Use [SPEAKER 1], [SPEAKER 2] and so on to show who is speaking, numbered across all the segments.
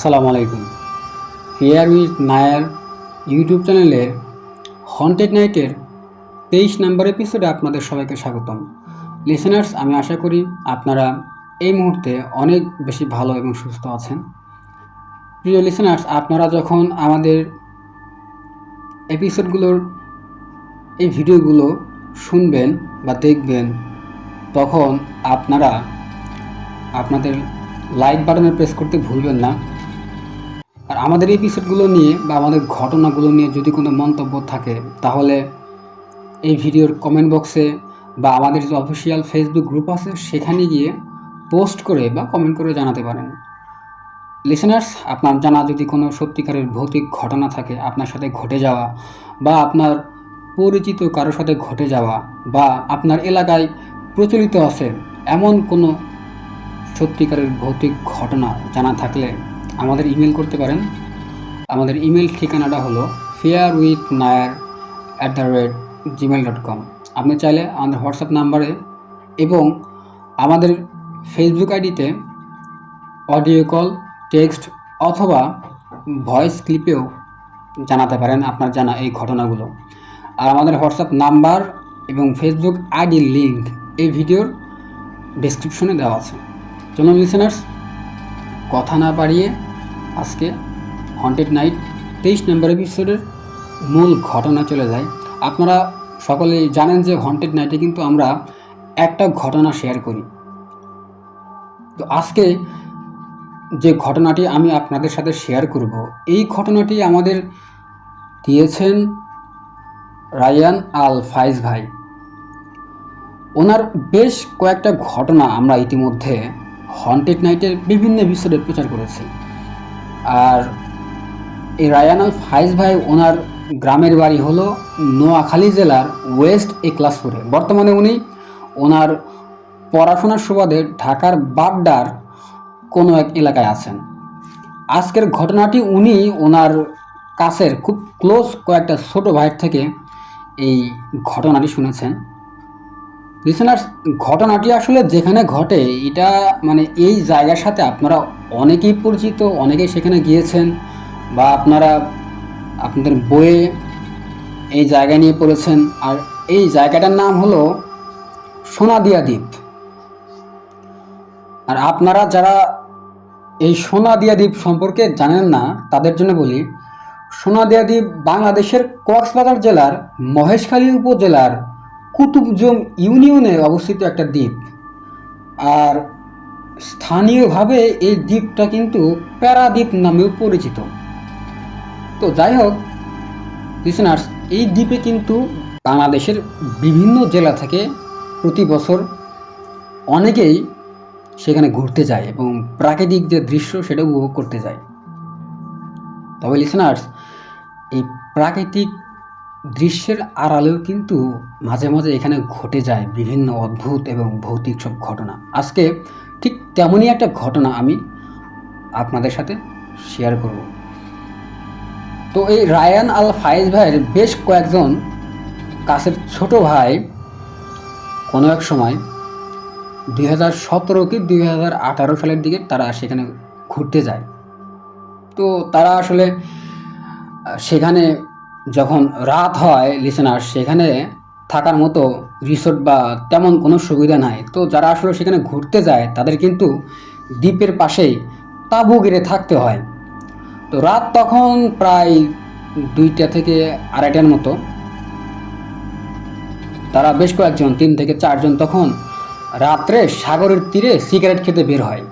[SPEAKER 1] আসসালামু আলাইকুম। Fair with Nayar YouTube চ্যানেলের হন্টেড নাইটের তেইশ নম্বর এপিসোডে আপনাদের সবাইকে স্বাগতম। লিসেনার্স আমি আশা করি আপনারা এই মুহূর্তে অনেক বেশি ভালো এবং সুস্থ আছেন। প্রিয় লিসেনার্স আপনারা যখন আমাদের এপিসোডগুলোর এই ভিডিওগুলো শুনবেন বা দেখবেন, তখন আপনারা আপনাদের লাইক বাটনে প্রেস করতে ভুলবেন না। আর আমাদের এপিসোডগুলো নিয়ে বা আমাদের ঘটনাগুলো নিয়ে যদি কোনো মন্তব্য থাকে, তাহলে এই ভিডিওর কমেন্ট বক্সে বা আমাদের যে অফিসিয়াল ফেসবুক গ্রুপ আছে, সেখানে গিয়ে পোস্ট করে বা কমেন্ট করে জানাতে পারেন। লিসেনার্স আপনার জানা যদি কোনো সত্যিকারের ভৌতিক ঘটনা থাকে, আপনার সাথে ঘটে যাওয়া বা আপনার পরিচিত কারোর সাথে ঘটে যাওয়া বা আপনার এলাকায় প্রচলিত আছে এমন কোনো সত্যিকারের ভৌতিক ঘটনা জানা থাকলে আমাদের ইমেল করতে পারেন। আমাদের ইমেল ঠিকানাটা হলো fair with Nayar at the rate Gmail dot com আপনি চাইলে আমাদের হোয়াটসঅ্যাপ নাম্বারে এবং আমাদের ফেসবুক আইডিতে অডিও কল, টেক্সট অথবা ভয়েস ক্লিপেও জানাতে পারেন আপনার জানা এই ঘটনাগুলো। আর আমাদের হোয়াটসঅ্যাপ নাম্বার এবং ফেসবুক আইডির লিঙ্ক এই ভিডিওর ডেসক্রিপশনে দেওয়া আছে। চলুন লিসেনার্স কথা না বাড়িয়ে আজকে হন্টেড নাইট তেইশ নম্বর এপিসোডের মূল ঘটনা চলে যায়। আপনারা সকলেই জানেন যে হন্টেড নাইটে কিন্তু আমরা একটা ঘটনা শেয়ার করি। তো আজকে যে ঘটনাটি আমি আপনাদের সাথে শেয়ার করব, এই ঘটনাটি আমাদের দিয়েছেন রায়ান আল ফাইজ ভাই। ওনার বেশ কয়েকটা ঘটনা আমরা ইতিমধ্যে হন্টেড নাইটের বিভিন্ন এপিসোডে প্রচার করেছি। আর এই রায়ান আল ফাইজ ভাই, ওনার গ্রামের বাড়ি হলো নোয়াখালী জেলার ওয়েস্ট একলাসপুরে বর্তমানে উনি ওনার পড়াশোনার সুবাদে ঢাকার বাড্ডার কোনো এক এলাকায় আছেন। আজকের ঘটনাটি উনি ওনার কাছের খুব ক্লোজ কয়েকটা ছোট ভাইয়ের থেকে এই ঘটনাটি শুনেছেন। লিসেনার্স ঘটনাটি আসলে যেখানে ঘটে, এটা মানে এই জায়গার সাথে আপনারা অনেকেই পরিচিত, অনেকেই সেখানে গিয়েছেন বা আপনারা আপনাদের বইয়ে এই জায়গা নিয়ে পড়েছেন। আর এই জায়গাটার নাম হলো সোনাদিয়া দ্বীপ। আর আপনারা যারা এই সোনাদিয়া দ্বীপ সম্পর্কে জানেন না, তাদের জন্য বলি, সোনাদিয়া দ্বীপ বাংলাদেশের কক্সবাজার জেলার মহেশখালী উপজেলার কুতুবজম ইউনিয়নে অবস্থিত একটা দ্বীপ। আর স্থানীয়ভাবে এই দ্বীপটা কিন্তু প্যারাদ্বীপ নামেও পরিচিত। তো যাই হোক লিসনার্স এই দ্বীপে কিন্তু বাংলাদেশের বিভিন্ন জেলা থেকে প্রতি বছর অনেকেই সেখানে ঘুরতে যায় এবং প্রাকৃতিক যে দৃশ্য সেটা উপভোগ করতে যায়। তবে লিসনার্স এই প্রাকৃতিক দৃশ্যের আড়ালেও কিন্তু মাঝে মাঝে এখানে ঘটে যায় বিভিন্ন অদ্ভুত এবং ভৌতিক সব ঘটনা। আজকে ঠিক তেমনই একটা ঘটনা আমি আপনাদের সাথে শেয়ার করব। তো এই রায়ান আল ফাইজ ভাইয়ের বেশ কয়েকজন কাছের ছোট ভাই কোনো এক সময় দুই হাজার সতেরো কি দুই হাজার আঠারো সালের দিকে তারা সেখানে ঘুরতে যায়। তো তারা আসলে সেখানে যখন রাত হয় লিসেনার সেখানে থাকার মতো রিসোর্ট বা তেমন কোনো সুবিধা নাই। তো যারা আসলে সেখানে ঘুরতে যায়, তাদের কিন্তু দ্বীপের পাশেই তাঁবু গেড়ে থাকতে হয়। তো রাত তখন প্রায় দুইটা থেকে আড়াইটার মতো। তারা বেশ কয়েকজন, তিন থেকে চারজন তখন রাত্রে সাগরের তীরে সিগারেট খেতে বের হয়।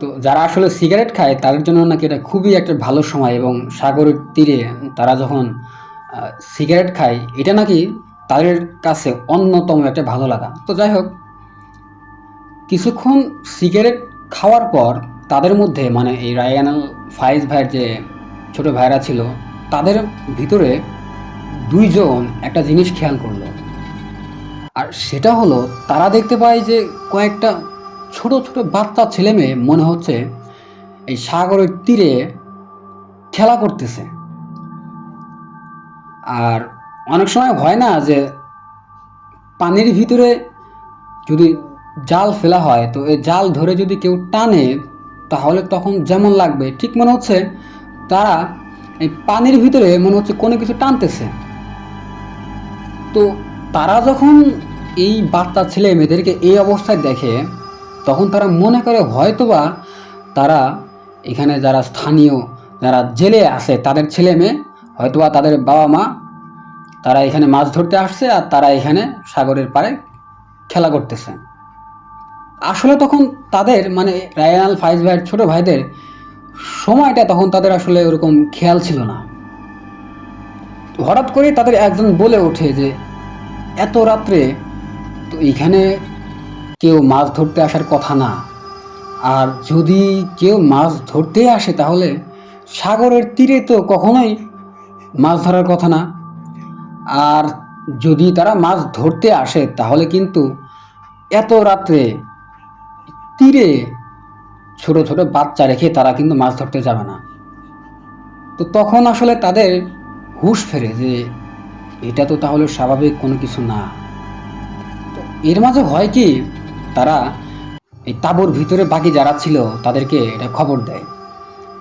[SPEAKER 1] তো যারা আসলে সিগারেট খায়, তাদের জন্য নাকি এটা খুবই একটা ভালো সময় এবং সাগরের তীরে তারা যখন সিগারেট খায়, এটা নাকি তাদের কাছে অন্যতম একটা ভালো লাগা। তো যাই হোক, কিছুক্ষণ সিগারেট খাওয়ার পর তাদের মধ্যে মানে এই রায়ানাল ফাইজ ভাইয়ের যে ছোট ভাইরা ছিল, তাদের ভিতরে দুইজন একটা জিনিস খেয়াল করল। আর সেটা হলো, তারা দেখতে পায় যে কয়েকটা ছোট ছোট বাচ্চা ছেলে মেয়ে মনে হচ্ছে এই সাগরের তীরে খেলা করতেছে। আর অনেক সময় হয় না যে পানির ভিতরে যদি জাল ফেলা হয়, তো এই জাল ধরে যদি কেউ টানে, তাহলে তখন যেমন লাগবে, ঠিক মনে হচ্ছে তারা এই পানির ভিতরে মনে হচ্ছে কোনো কিছু টানতেছে। তো তারা যখন এই বাচ্চা ছেলে মেয়েদেরকে এই অবস্থায় দেখে তখন তারা মনে করে হয়তোবা তারা এখানে যারা স্থানীয়, যারা জেলে আছে, তাদের ছেলে মেয়ে, হয়তোবা তাদের বাবা মা, তারা এখানে মাছ ধরতে আসছে আর তারা এখানে সাগরের পাড়ে খেলা করতেছে। আসলে তখন তাদের মানে রায়াল ফাইজ ভাইয়ের ছোটো ভাইদের সময়টা তখন তাদের আসলে ওরকম খেয়াল ছিল না। হঠাৎ করেই তাদের একজন বলে ওঠে যে, এত রাত্রে তো এখানে কেউ মাছ ধরতে আসার কথা না। আর যদি কেউ মাছ ধরতে আসে তাহলে সাগরের তীরে তো কখনোই মাছ ধরার কথা না। আর যদি তারা মাছ ধরতে আসে তাহলে কিন্তু এত রাত্রে তীরে ছোট ছোট বাচ্চা রেখে তারা কিন্তু মাছ ধরতে যাবে না। তো তখন আসলে তাদের হুঁশ ফেরে যে এটা তো তাহলে স্বাভাবিক কোনো কিছু না। তো এর মাঝে হয় কি তারা এই তাঁবুর ভিতরে বাকি যারা ছিল তাদেরকে এটা খবর দেয়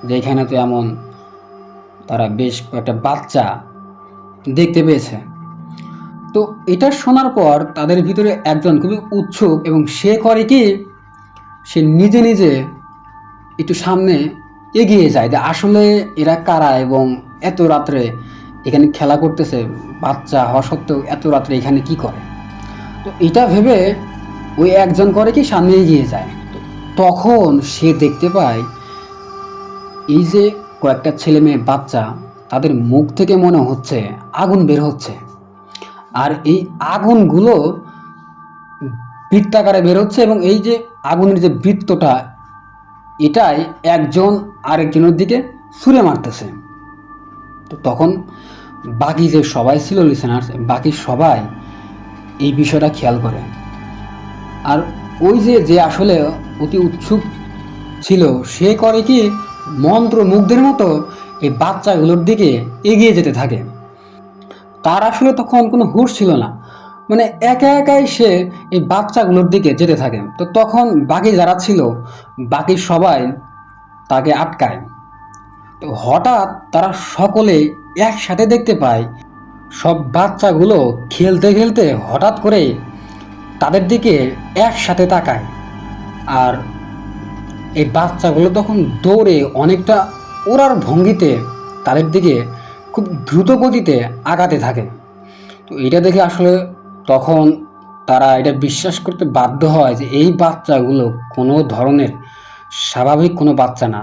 [SPEAKER 1] যে এখানে তো এমন তারা বেশ কয়েকটা বাচ্চা দেখতে পেয়েছে। তো এটা শোনার পর তাদের ভিতরে একজন খুবই উৎসুক এবং সে করে কি, সে নিজে নিজে একটু সামনে এগিয়ে যায় যে আসলে এরা কারা এবং এত রাত্রে এখানে খেলা করতেছে, বাচ্চা হওয়া সত্ত্বেও এত রাত্রে এখানে কি করে? তো এটা ভেবে ওই একজন করে কি সামনে এগিয়ে যায়। তখন সে দেখতে পায়, এই যে কয়েকটা ছেলে মেয়ে বাচ্চা, তাদের মুখ থেকে মনে হচ্ছে আগুন বের হচ্ছে। আর এই আগুনগুলো বৃত্তাকারে বের হচ্ছে এবং এই যে আগুনের যে বৃত্তটা, এটাই একজন আরেকজনের দিকে ছুঁড়ে মারতেছে। তো তখন বাকি যে সবাই ছিল লিসেনার্স বাকি সবাই এই বিষয়টা খেয়াল করে। আর ওই যে যে আসলে অতি উৎসুক ছিল, সে করে কি মন্ত্র মুগ্ধের মতো এই বাচ্চাগুলোর দিকে এগিয়ে যেতে থাকে। তার আসলে তখন কোনো হুঁশ ছিল না। মানে একা একাই সে এই বাচ্চাগুলোর দিকে যেতে থাকে। তো তখন বাকি যারা ছিল, বাকি সবাই তাকে আটকায়। তো হঠাৎ তারা সকলে একসাথে দেখতে পায়, সব বাচ্চাগুলো খেলতে খেলতে হঠাৎ করে তাদের দিকে একসাথে তাকায়। আর এই বাচ্চাগুলো তখন দৌড়ে অনেকটা ওড়ার ভঙ্গিতে তাদের দিকে খুব দ্রুত গতিতে আগাতে থাকে। তো এটা দেখে আসলে তখন তারা এটা বিশ্বাস করতে বাধ্য হয় যে এই বাচ্চাগুলো কোনো ধরনের স্বাভাবিক কোনো বাচ্চা না।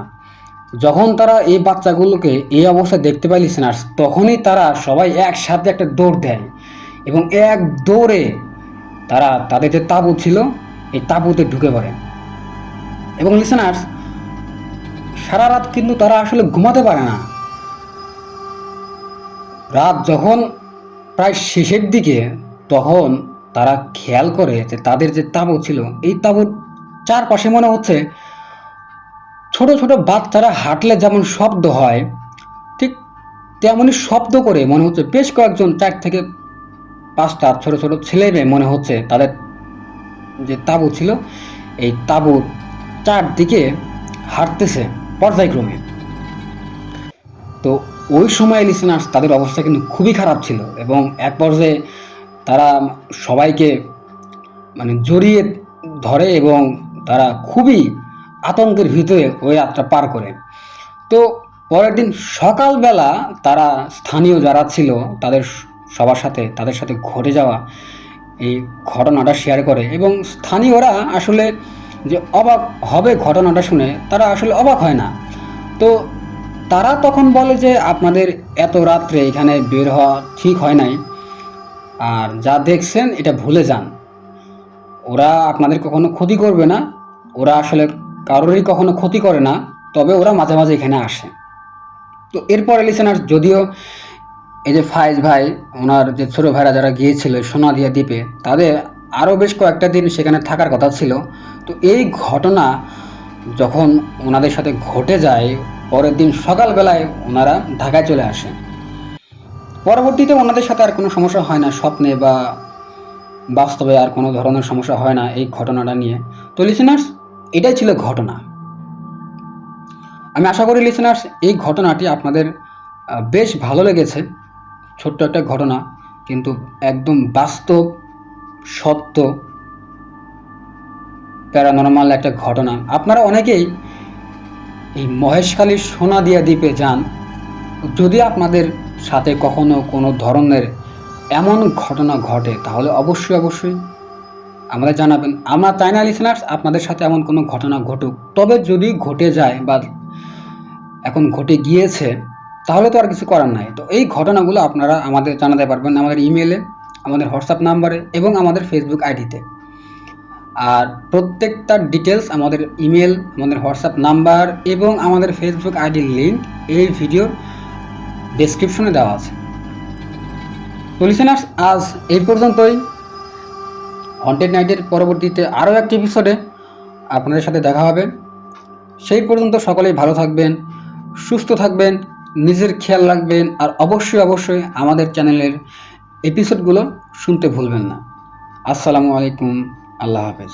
[SPEAKER 1] যখন তারা এই বাচ্চাগুলোকে এই অবস্থায় দেখতে পাই লিসেনার্স তখনই তারা সবাই একসাথে একটা দৌড় দেয় এবং এক দৌড়ে তারা তাদের যে তাঁবু ছিল, এই তাঁবুতে ঢুকে পড়ে। এবং লিসেনার্স সারা রাত কিন্তু তারা আসলে ঘুমাতে পারে না। রাত যখন প্রায় শেষের দিকে, তখন তারা খেয়াল করে যে তাদের যে তাঁবু ছিল, এই তাঁবুর চারপাশে মনে হচ্ছে ছোট ছোট বাচ্চারা হাঁটলে যেমন শব্দ হয়, ঠিক তেমনই শব্দ করে মনে হচ্ছে বেশ কয়েকজন চার থেকে পাঁচটা ছোট ছোট ছেলে মেয়ে মনে হচ্ছে তাদের যে তাঁবু ছিল, এই তাঁবুর চারদিকে হাঁটতেছে পর্যায়ক্রমে। তো ওই সময় লিসেনার্স তাদের অবস্থা কিন্তু খুবই খারাপ ছিল এবং এক পর্যায়ে তারা সবাইকে মানে জড়িয়ে ধরে এবং তারা খুবই আতঙ্কের ভিতরে ওই রাতটা পার করে। তো পরের দিন সকালবেলা তারা স্থানীয় যারা ছিল তাদের সবার সাথে, তাদের সাথে ঘটে যাওয়া এই ঘটনাটা শেয়ার করে এবং স্থানীয়রা আসলে যে অবাক হবে ঘটনাটা শুনে, তারা আসলে অবাক হয় না। তো তারা তখন বলে যে, আপনাদের এত রাত্রে এখানে বের হওয়া ঠিক হয় নাই। আর যা দেখছেন, এটা ভুলে যান। ওরা আপনাদের কখনো ক্ষতি করবে না। ওরা আসলে কারোরই কখনো ক্ষতি করে না। তবে ওরা মাঝে মাঝে এখানে আসে। তো এরপরে লিসেনার যদিও এই যে ফাইজ ভাই, ওনার যে ছোটো ভাইরা যারা গিয়েছিল সোনাদিয়া দ্বীপে, তাদের আরও বেশ কয়েকটা দিন সেখানে থাকার কথা ছিল। তো এই ঘটনা যখন ওনাদের সাথে ঘটে যায়, পরের দিন সকালবেলায় ওনারা ঢাকায় চলে আসে পরবর্তীতে ওনাদের সাথে আর কোনো সমস্যা হয় না, স্বপ্নে বা বাস্তবে আর কোনো ধরনের সমস্যা হয় না এই ঘটনাটা নিয়ে। তো লিসেনার্স এটাই ছিল ঘটনা। আমি আশা করি লিসেনার্স এই ঘটনাটি আপনাদের বেশ ভালো লেগেছে। ছোট্ট একটা ঘটনা, কিন্তু একদম বাস্তব, সত্য প্যারানর্মাল একটা ঘটনা। আপনারা অনেকেই এই মহেশখালীর সোনাদিয়া দ্বীপে যান। যদি আপনাদের সাথে কখনো কোনো ধরনের এমন ঘটনা ঘটে, তাহলে অবশ্যই অবশ্যই আমাদের জানাবেন। আমরা চাই না লিসেনার্স আপনাদের সাথে এমন কোনো ঘটনা ঘটুক। তবে যদি ঘটে যায় বা এখন ঘটে গিয়েছে তাহলে তো আর কিছু করার নাই। তো এই ঘটনাগুলো আপনারা আমাদের জানাতে পারবেন আমাদের ইমেলে আমাদের হোয়াটসঅ্যাপ নাম্বারে এবং আমাদের ফেসবুক আইডিতে আর প্রত্যেকটা ডিটেলস আমাদের ইমেল আমাদের হোয়াটসঅ্যাপ নাম্বার এবং আমাদের ফেসবুক আইডির লিঙ্ক এই ভিডিওর ডেসক্রিপশনে দেওয়া আছে। তো লিসেনার্স আজ এই পর্যন্তই। হন্টেড নাইটের পরবর্তীতে আরও একটি এপিসোডে আপনাদের সাথে দেখা হবে। সেই পর্যন্ত সকলেই ভালো থাকবেন, সুস্থ থাকবেন নিজের খেয়াল রাখবেন আর অবশ্যই অবশ্যই আমাদের চ্যানেলের এপিসোডগুলো শুনতে ভুলবেন না। আসসালামু আলাইকুম, আল্লাহ হাফেজ।